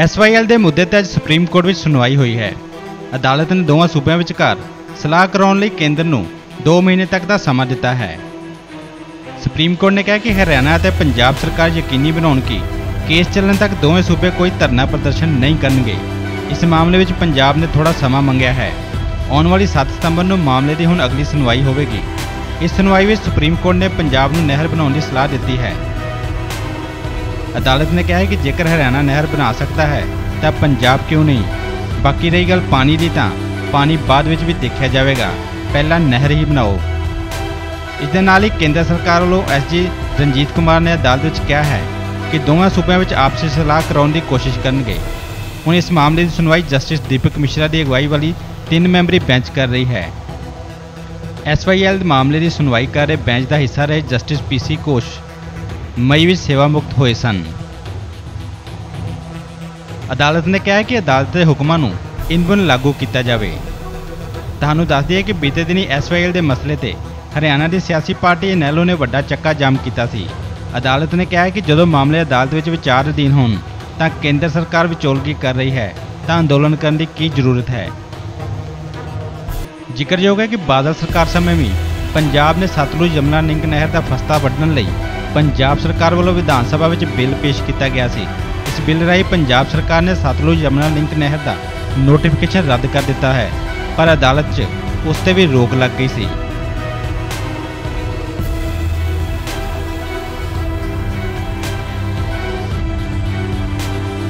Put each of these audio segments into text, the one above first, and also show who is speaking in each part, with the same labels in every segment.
Speaker 1: SYL ਦੇ ਮੁੱਦੇ ਤੇ ਅੱਜ ਸੁਪਰੀਮ ਕੋਰਟ ਵਿੱਚ ਸੁਣਵਾਈ ਹੋਈ ਹੈ। ਅਦਾਲਤ ਨੇ ਦੋਵਾਂ ਸੂਬਿਆਂ ਵਿਚਕਾਰ ਸਲਾਹ ਕਰਾਉਣ ਲਈ ਕੇਂਦਰ ਨੂੰ 2 ਮਹੀਨੇ ਤੱਕ ਦਾ ਸਮਾਂ ਦਿੱਤਾ ਹੈ। ਸੁਪਰੀਮ ਕੋਰਟ ਨੇ ਕਿਹਾ ਕਿ ਹਰਿਆਣਾ ਅਤੇ ਪੰਜਾਬ ਸਰਕਾਰ ਯਕੀਨੀ ਬਣਾਉਣ ਕਿ ਕੇਸ ਚੱਲਣ ਤੱਕ ਦੋਵੇਂ ਸੂਬੇ ਕੋਈ ਧਰਨਾ ਪ੍ਰਦਰਸ਼ਨ ਨਹੀਂ ਕਰਨਗੇ। ਇਸ ਮਾਮਲੇ ਵਿੱਚ ਪੰਜਾਬ ਨੇ ਥੋੜਾ ਸਮਾਂ ਮੰਗਿਆ ਹੈ। ਆਉਣ ਵਾਲੀ 7 ਸਤੰਬਰ ਨੂੰ ਮਾਮਲੇ ਦੀ ਹੁਣ ਅਗਲੀ ਸੁਣਵਾਈ ਹੋਵੇਗੀ। ਇਸ ਸੁਣਵਾਈ ਵਿੱਚ ਸੁਪਰੀਮ ਕੋਰਟ ਨੇ ਪੰਜਾਬ ਨੂੰ ਨਹਿਰ ਬਣਾਉਣ ਦੀ ਸਲਾਹ ਦਿੱਤੀ ਹੈ। ਅਦਾਲਤ ਨੇ ਕਿਹਾ ਹੈ ਕਿ ਜੇਕਰ ਹਰਿਆਣਾ ਨਹਿਰ ਬਣਾ ਸਕਦਾ ਹੈ, ਤਾਂ ਪੰਜਾਬ ਕਿਉਂ ਨਹੀਂ? ਬਾਕੀ ਰਹੀ ਗੱਲ ਪਾਣੀ ਦੀ ਤਾਂ, ਪਾਣੀ ਬਾਅਦ ਵਿੱਚ ਵੀ ਦੇਖਿਆ ਜਾਵੇਗਾ। ਪਹਿਲਾਂ ਨਹਿਰ ਹੀ ਬਣਾਓ। ਇਸ ਦੇ ਨਾਲ ਹੀ ਕੇਂਦਰ ਸਰਕਾਰ ਵੱਲੋਂ ਐਸਜੀ ਰਣਜੀਤ ਕੁਮਾਰ ਨੇ ਅਦਾਲਤ ਵਿੱਚ ਕਿਹਾ ਹੈ ਕਿ ਦੋਵਾਂ ਸੂਬਿਆਂ ਵਿੱਚ ਆਪਸੀ ਸਲਾਹ ਕਰਾਉਣ ਦੀ ਕੋਸ਼ਿਸ਼ ਕਰਨਗੇ। ਹੁਣ ਇਸ ਮਾਮਲੇ ਦੀ ਸੁਣਵਾਈ ਜਸਟਿਸ ਦੀਪਕ ਮਿਸ਼ਰਾ ਦੀ ਅਗਵਾਈ ਵਾਲੀ ਤਿੰਨ ਮੈਂਬਰੀ ਬੈਂਚ ਕਰ ਰਹੀ ਹੈ। ਐਸਵਾਈਐਲ ਦੇ ਮਾਮਲੇ ਦੀ ਸੁਣਵਾਈ ਕਰ ਰਹੇ ਬੈਂਚ ਦਾ ਹਿੱਸਾ ਰਹੇ ਜਸਟਿਸ ਪੀਸੀ ਘੋਸ਼। ਮਈ ਵਿੱਚ ਸੇਵਾ ਮੁਕਤ ਹੋਏ ਸਨ ਅਦਾਲਤ ਨੇ ਕਿਹਾ ਕਿ ਅਦਾਲਤ ਦੇ ਹੁਕਮਾਂ ਨੂੰ ਇਨਬਨ ਲਾਗੂ ਕੀਤਾ ਜਾਵੇ ਤੁਹਾਨੂੰ ਦੱਸ ਦਈਏ ਕਿ ਬੀਤੇ ਦਿਨੀ ਐਸਵਾਈਐਲ ਦੇ ਮਸਲੇ ਤੇ ਹਰਿਆਣਾ ਦੀ ਸਿਆਸੀ ਪਾਰਟੀ ਨੈਲੋ ਨੇ ਵੱਡਾ ਚੱਕਾ ਜਾਮ ਕੀਤਾ ਸੀ ਅਦਾਲਤ ਨੇ ਕਿਹਾ ਕਿ ਜਦੋਂ ਮਾਮਲੇ ਅਦਾਲਤ ਵਿੱਚ ਵਿਚਾਰ ਅਧੀਨ ਹੋਣ ਤਾਂ ਕੇਂਦਰ ਸਰਕਾਰ ਵਿਚੋਲਗੀ ਕਰ ਰਹੀ ਹੈ ਤਾਂ ਅੰਦੋਲਨ ਕਰਨ ਦੀ ਕੀ ਜ਼ਰੂਰਤ ਹੈ ਜ਼ਿਕਰਯੋਗ ਹੈ ਕਿ ਬਾਦਲ ਸਰਕਾਰ ਸਮੇਂ ਵੀ ਪੰਜਾਬ ਨੇ ਸਤਲੁਜ ਯਮੁਨਾ ਲਿੰਕ ਨਹਿਰ ਦਾ ਫਸਤਾ ਵੱਢਣ ਲਈ ਪੰਜਾਬ ਸਰਕਾਰ ਵੱਲੋਂ ਵਿਧਾਨ ਸਭਾ ਵਿੱਚ ਬਿੱਲ ਪੇਸ਼ ਕੀਤਾ ਗਿਆ ਸੀ। ਇਸ ਬਿੱਲ ਰਾਹੀਂ ਪੰਜਾਬ ਸਰਕਾਰ ਨੇ ਸਤਲੁਜ ਯਮੁਨਾ ਲਿੰਕ ਨਹਿਰ ਦਾ ਨੋਟੀਫਿਕੇਸ਼ਨ ਰੱਦ ਕਰ ਦਿੱਤਾ ਹੈ, ਪਰ ਅਦਾਲਤ 'ਚ ਉਸ ਤੇ ਵੀ ਰੋਕ ਲੱਗ ਗਈ ਸੀ।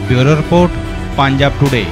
Speaker 1: Bureau report, Punjab today